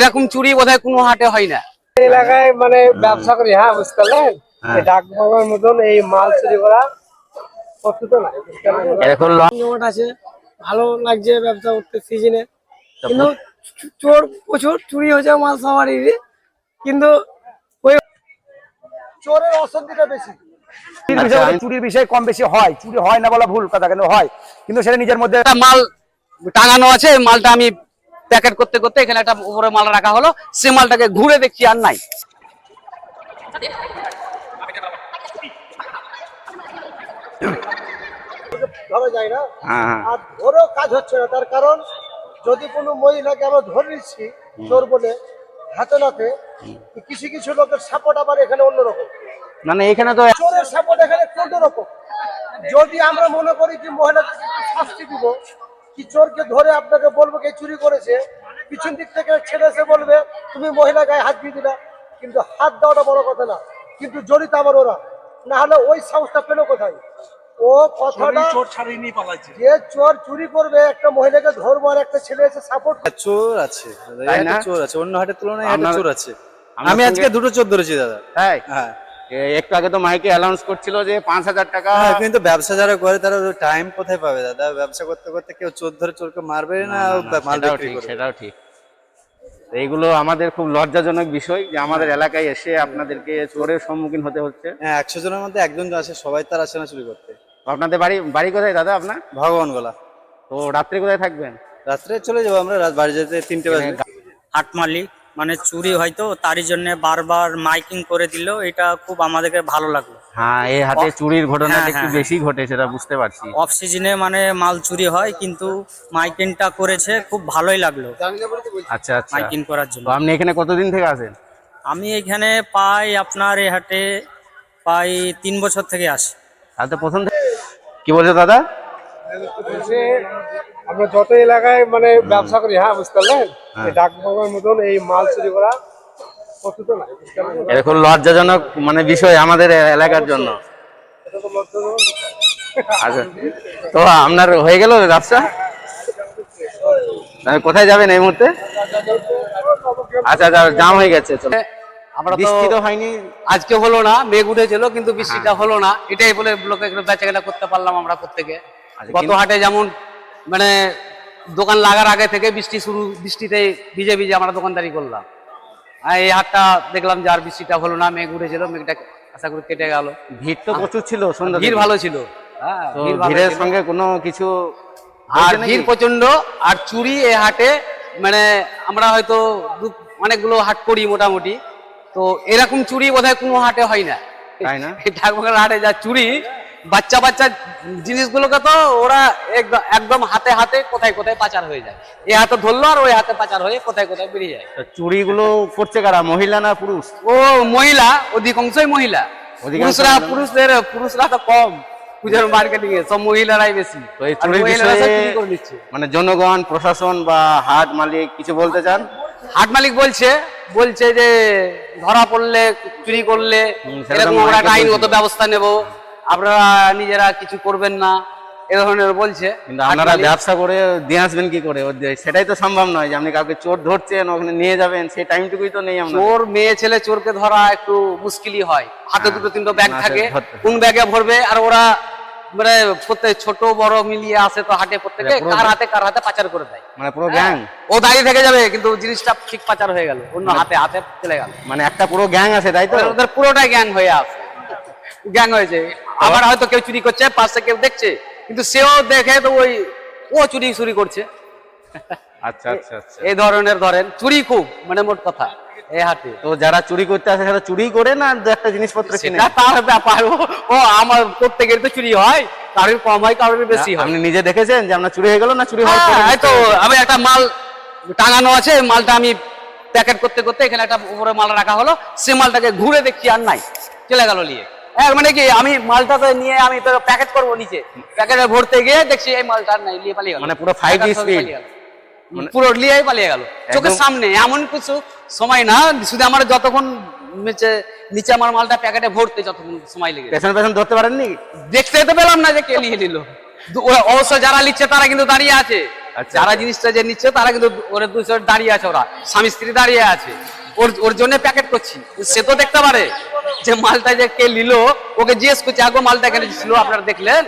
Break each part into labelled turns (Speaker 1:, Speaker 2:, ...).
Speaker 1: এরকম চুরি বোধহয় কোনো হাটে হয় না।
Speaker 2: এলাকায় মানে ব্যবসা করি হ্যাঁ বুঝতে পারলেন ডাক বাবার মতন এই মাল চুরি করা?
Speaker 1: এখন
Speaker 2: আছে ভালো লাগছে ব্যবসা করতে সিজনে। কিন্তু চোর প্রচুর চুরি হয়েছে মাল সবারই। কিন্তু ওই চোরের বেশি।
Speaker 3: চুরির বিষয়ে বলে চুরির বিষয়ে কম বেশি হয়। চুরি হয় না বলা ভুল কথা কিন্তু হয়? কিন্তু সেটা নিজের মধ্যে
Speaker 1: একটা মাল টাঙানো আছে মালটা আমি প্যাকেট করতে করতে এখানে একটা উপরে মাল রাখা হলো। সে মালটাকে ঘুরে দেখছি আর নাই।
Speaker 2: ধরা যায় না?
Speaker 1: হ্যাঁ,
Speaker 2: আর ধরেও কাজ হচ্ছে না তার কারণ যদি কোনো মহিলাকে আমরা ধরে নিচ্ছি চোর বলে হাতে নাতে কিছু কিছু লোকের সাপোর্ট আবার এখানে অন্যরকম।
Speaker 1: মানে এখানে তো
Speaker 2: চোরের সাপোর্ট এখানে অন্যরকম। যদি আমরা মনে করি যে মহিলাকে শাস্তি দিব কি চোরকে ধরে আপনাকে বলব কে চুরি করেছে? পিছন দিক থেকে ছেড়ে এসে বলবে তুমি মহিলা গায়ে হাত দিয়ে দিলা। কিন্তু হাত দেওয়াটা বড় কথা না কিন্তু জড়িত আবার ওরা। না হলে ওই সাহসটা পেল কোথায়? ও কথাটা যে চোর চুরি করবে একটা মহিলাকে ধরবো আর একটা ছেলে এসে সাপোর্ট
Speaker 4: চোর আছে চোর আছে অন্য হাটের তুলনায় চোর আছে। আমি আজকে দুটো চোর ধরেছি দাদা। হ্যাঁ।
Speaker 1: এ- একটু আগে তো মাইকে অ্যানাউন্স করছিল যে পাঁচ হাজার টাকা।
Speaker 4: হ্যাঁ, কিন্তু ব্যবসা যারা করে তারা টাইম কোথায় পাবে দাদা? ব্যবসা করতে করতে কেউ চোর ধরে চোরকে মারবে না মাল
Speaker 1: সেটাও ঠিক সেটাও ঠিক। এইগুলো আমাদের খুব লজ্জাজনক বিষয় যে আমাদের এলাকায় এসে আপনাদেরকে চোরের সম্মুখীন হতে হচ্ছে।
Speaker 4: হ্যাঁ একশো জনের মধ্যে একজন আছে সবাই তার আসে না চুরি করতে।
Speaker 1: আপনাদের বাড়ি বাড়ি কোথায় দাদা আপনার?
Speaker 4: ভগবান গোলা
Speaker 1: তো রাত্রে কোথায় থাকবেন?
Speaker 4: রাত্রে চলে যাব আমরা বাড়ি যেতে তিনটে বাজে।
Speaker 5: হাট মালিক মানে চুরি হয়তো তারই জন্য বারবার মাইকিং করে দিল এটা খুব আমাদেরকে ভালো লাগল।
Speaker 1: হ্যাঁ এই হাতে চুরির ঘটনা
Speaker 5: হ্যাঁ,
Speaker 1: একটু
Speaker 5: হ্যাঁ,
Speaker 1: বেশি ঘটে সেটা বুঝতে পারছি।
Speaker 5: অফ সিজনে মানে মাল চুরি হয় কিন্তু মাইকিংটা করেছে খুব ভালোই লাগল।
Speaker 1: আচ্ছা আচ্ছা।
Speaker 5: মাইকিং করার জন্য।
Speaker 1: আপনি এখানে কতদিন থেকে আছেন?
Speaker 5: আমি এখানে পাই আপনার এই হাটে পাই তিন বছর থেকে আসি।
Speaker 1: তাহলে প্রথম কি বলছো দাদা?
Speaker 2: বলছে আমরা যত এলাকায় মানে ব্যবসা করি হ্যাঁ বুঝতে পারলেন? এই ডাক বাবার মতন এই মাল চুরি করা প্রস্তুত না
Speaker 1: এরকম লজ্জাজনক মানে বিষয় আমাদের এলাকার জন্য। আচ্ছা। তো আপনার হয়ে গেল ব্যবসা? তাহলে কোথায় যাবেন এই মুহূর্তে? আচ্ছা আচ্ছা জাম হয়ে গেছে চলো।
Speaker 6: আমরা তো
Speaker 1: হয়নি।
Speaker 6: আজকে হলো না মেঘ উঠেছিল কিন্তু বৃষ্টিটা হলো না। এটাই বলে লোকে একটু বেচাকেনা করতে পারলাম আমরা প্রত্যেকে। গত হাটে যেমন মানে দোকান লাগার আগে থেকে বৃষ্টি শুরু বৃষ্টিতে ভিজে ভিজে আমরা দোকানদারি করলাম। এই হাটটা দেখলাম যে আর বৃষ্টিটা হলো না মেঘ উঠেছিল মেঘটা আশা করি কেটে গেল।
Speaker 1: ভিড় তো প্রচুর ছিল সন্ধ্যা
Speaker 6: ভিড় ভালো ছিল। হ্যাঁ ভিড় ভালো
Speaker 1: ভিড়ের সঙ্গে কোনো কিছু
Speaker 6: আর ভিড় প্রচণ্ড আর চুরি এ হাটে মানে আমরা হয়তো অনেকগুলো হাট করি মোটামুটি। তো এরকম চুরি বোধহয় কোনো হাটে হয় না।
Speaker 1: তাই না?
Speaker 6: ঠাকুরের হাটে যা চুরি বাচ্চা বাচ্চা জিনিসগুলোকে তো ওরা একদম হাতে হাতে কোথায় কোথায় পাচার হয়ে যায়। এই হাতে ধরলো আর ওই হাতে পাচার হয়ে কোথায় কোথায় বেরিয়ে যায়।
Speaker 1: চুরিগুলো করছে কারা মহিলা না পুরুষ?
Speaker 6: ও মহিলা অধিকাংশই মহিলা। পুরুষরা পুরুষদের পুরুষরা তো কম পুজোর মার্কেটিং এ সব মহিলারাই বেশি।
Speaker 1: তো এই চুরির বিষয়ে মানে জনগণ প্রশাসন বা হাট মালিক কিছু বলতে চান?
Speaker 6: হাট মালিক বলছে বলছে যে ধরা পড়লে চুরি করলে এরকম আমরা আইনগত ব্যবস্থা নেব। আপনারা নিজেরা কিছু করবেন না এ ধরনের বলছে।
Speaker 1: কিন্তু আপনারা ব্যবসা করে দিয়ে আসবেন কি করে? সেটাই তো সম্ভব নয় যে আপনি কাউকে চোর ধরছেন ওখানে নিয়ে যাবেন সেই টাইমটুকুই তো নেই আমরা
Speaker 6: চোর মেয়ে ছেলে চোরকে ধরা একটু মুশকিলই হয়। হাতে
Speaker 1: হ্যাঁ,
Speaker 6: দুটো তিনটো ব্যাগ থাকে কোন ব্যাগে ভরবে আর ওরা মানে প্রত্যেক ছোট বড় মিলিয়ে আসে তো হাটে প্রত্যেকে কার হাতে কার হাতে পাচার করে দেয়।
Speaker 1: মানে পুরো গ্যাং
Speaker 6: ও দাঁড়িয়ে থেকে যাবে কিন্তু জিনিসটা ঠিক পাচার হয়ে গেল অন্য হাতে হাতে চলে গেল।
Speaker 1: মানে একটা পুরো গ্যাং আছে তাই তো?
Speaker 6: ওদের- ওদের পুরোটাই গ্যাং হয়ে আছে। গ্যাং হয়েছে। আবার হয়তো কেউ চুরি করছে পাশে কেউ দেখছে কিন্তু সেও দেখে তো ওই ও চুরি চুরি করছে।
Speaker 1: আচ্ছা আচ্ছা আচ্ছা।
Speaker 6: এই ধরনের ধরেন চুরি খুব মানে মোট কথা এই হাটে
Speaker 1: তো যারা চুরি করতে আসে সেটা চুরি করে না একটা জিনিসপত্র কিনে?
Speaker 6: তার ব্যাপার ও- আমার প্রত্যেকের তো চুরি হয় কারোর কম হয় কারোর বেশি হয়।
Speaker 1: আপনি নিজে দেখেছেন যে আমরা চুরি হয়ে গেল না চুরি
Speaker 6: হ্যাঁ, এই তো আমি একটা মাল টাঙানো আছে মালটা আমি প্যাকেট করতে করতে এখানে একটা উপরে মাল রাখা হলো সে মালটাকে ঘুরে দেখছি আর নাই চলে গেল নিয়ে। হ্যাঁ, মানে কি আমি মালটাকে নিয়ে আমি তো প্যাকেট করব নিচে। প্যাকেটে ভরতে গিয়ে দেখছি এই মালটা নাই নিয়ে পালিয়ে গেল।
Speaker 1: মানে পুরো 5G
Speaker 6: প্যাকেট সব পালিয়ে গেল। পুরো নিয়ে পালিয়ে গেল। চোখের সামনে এমন কিছু সময় না শুধু আমার যতক্ষণ নিচে নিচে আমার মালটা প্যাকেটে ভরতে যতক্ষণ সময় লেগে।
Speaker 1: পেছন পেছন ধরতে পারেননি?
Speaker 6: দেখতে তো পেলাম না যে কে নিয়ে নিল ওরা অবশ্য যারা নিচ্ছে তারা কিন্তু দাঁড়িয়ে আছে।
Speaker 1: আচ্ছা।
Speaker 6: যারা জিনিসটা যে নিচ্ছে তারা কিন্তু ওরা দুশো দাঁড়িয়ে আছে ওরা। স্বামী স্ত্রী দাঁড়িয়ে আছে। ওর ওর জন্য প্যাকেট করছি। সে তো দেখতে পারে যে মালটা যে কে নিল ওকে জিজ্ঞেস করছে আগো মালটা এখানে ছিল আপনারা দেখলেন?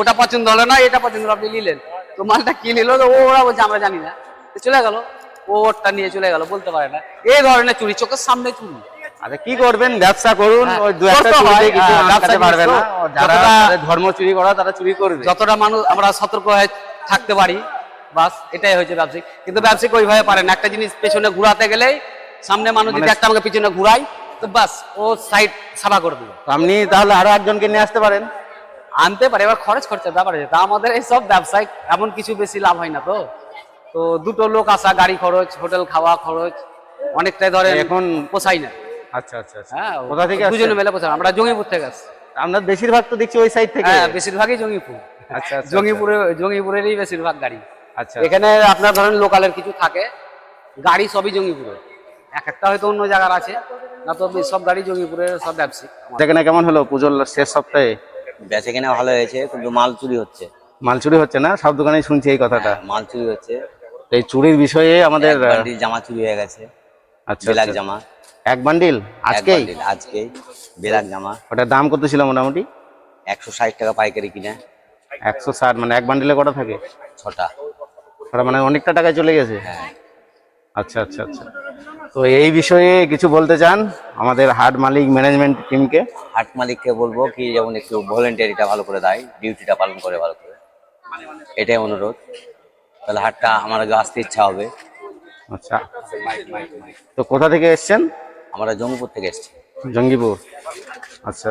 Speaker 6: ওটা পছন্দ হলো না এটা পছন্দ হলো আপনি নিলেন। তো মালটা কি নিল? তো ওরা বলছে আমরা জানি না। চলে গেল। ও ওরটা নিয়ে চলে গেল বলতে পারে না। এই ধরনের চুরি চোখের সামনে চুরি।
Speaker 1: আচ্ছা কি করবেন? ব্যবসা করুন
Speaker 6: হ্যাঁ,
Speaker 1: ওই দু একটা চুরিতে কিছু
Speaker 6: হ্যাঁ,
Speaker 1: আটকাতে পারবে না। যারা ধর্ম চুরি করা তারা চুরি করবে।
Speaker 6: যতটা মানুষ আমরা সতর্ক হয়ে থাকতে পারি বাস এটাই হয়েছে ব্যবসায়িক। কিন্তু ব্যবসায়িক ওইভাবে পারে না। একটা জিনিস পেছনে ঘুরাতে গেলেই সামনে মানুষ যদি একটা আমাকে পিছনে ঘুরাই তো বাস ও সাইড সাফা করে দিল।
Speaker 1: আপনি তাহলে আরও একজনকে নিয়ে আসতে পারেন।
Speaker 6: আনতে পারে এবার খরচ খরচা ব্যাপার আছে তা আমাদের এই সব ব্যবসায়িক এমন কিছু বেশি লাভ হয় না তো। তো দুটো লোক আসা গাড়ি খরচ হোটেল খাওয়া খরচ অনেকটাই ধরে এখন পোষাই না।
Speaker 1: আচ্ছা আচ্ছা আচ্ছা।
Speaker 6: হ্যাঁ
Speaker 1: কোথা থেকে
Speaker 6: দুজনে মেলে পোষাই আমরা জঙ্গিপুর থেকে আসছি।
Speaker 1: আপনার বেশিরভাগ তো দেখছি ওই সাইড থেকে।
Speaker 6: হ্যাঁ বেশিরভাগই জঙ্গিপুর।
Speaker 1: আচ্ছা আচ্ছা
Speaker 6: জঙ্গিপুরে জঙ্গিপুরেরই বেশিরভাগ গাড়ি।
Speaker 1: আচ্ছা।
Speaker 6: এখানে আপনার ধরেন লোকালের কিছু থাকে। গাড়ি সবই জঙ্গিপুরে এক একটা হয়তো অন্য জায়গার আছে। না তো সব গাড়ি জঙ্গিপুরের সব ব্যবসায়িক
Speaker 1: সেখানে কেমন হলো পুজোর শেষ সপ্তাহে?
Speaker 7: বেচে কেনা ভালো হয়েছে কিন্তু মাল চুরি হচ্ছে।
Speaker 1: মাল চুরি হচ্ছে না? সব দোকানেই শুনছি এই কথাটা।
Speaker 7: মাল চুরি হচ্ছে।
Speaker 1: এই চুরির বিষয়ে আমাদের
Speaker 7: জামা চুরি হয়ে গেছে।
Speaker 1: আচ্ছা
Speaker 7: বেলাক
Speaker 1: আচ্ছা।
Speaker 7: জামা।
Speaker 1: এক বান্ডিল?
Speaker 7: বান্ডিল আজকেই। বেলাক জামা।
Speaker 1: ওটার দাম কত ছিল মোটামুটি?
Speaker 7: একশো ষাট টাকা পাইকারি কিনে।
Speaker 1: একশো ষাট মানে এক বান্ডিলে কটা থাকে?
Speaker 7: ছটা।
Speaker 1: ওটা মানে অনেকটা টাকায় চলে গেছে।
Speaker 7: হ্যাঁ।
Speaker 1: আচ্ছা আচ্ছা আচ্ছা। তো এই বিষয়ে কিছু বলতে চান আমাদের হাট মালিক ম্যানেজমেন্ট টিমকে
Speaker 7: হাট মালিককে বলব কি যেমন একটু ভলেন্টারিটা ভালো করে দেয় ডিউটিটা পালন করে ভালো করে। এটাই অনুরোধ। তাহলে হাটটা আমার আসতে ইচ্ছা হবে।
Speaker 1: আচ্ছা। তো কোথা থেকে এসছেন?
Speaker 7: আমরা জঙ্গিপুর থেকে এসেছি।
Speaker 1: জঙ্গিপুর। আচ্ছা আচ্ছা।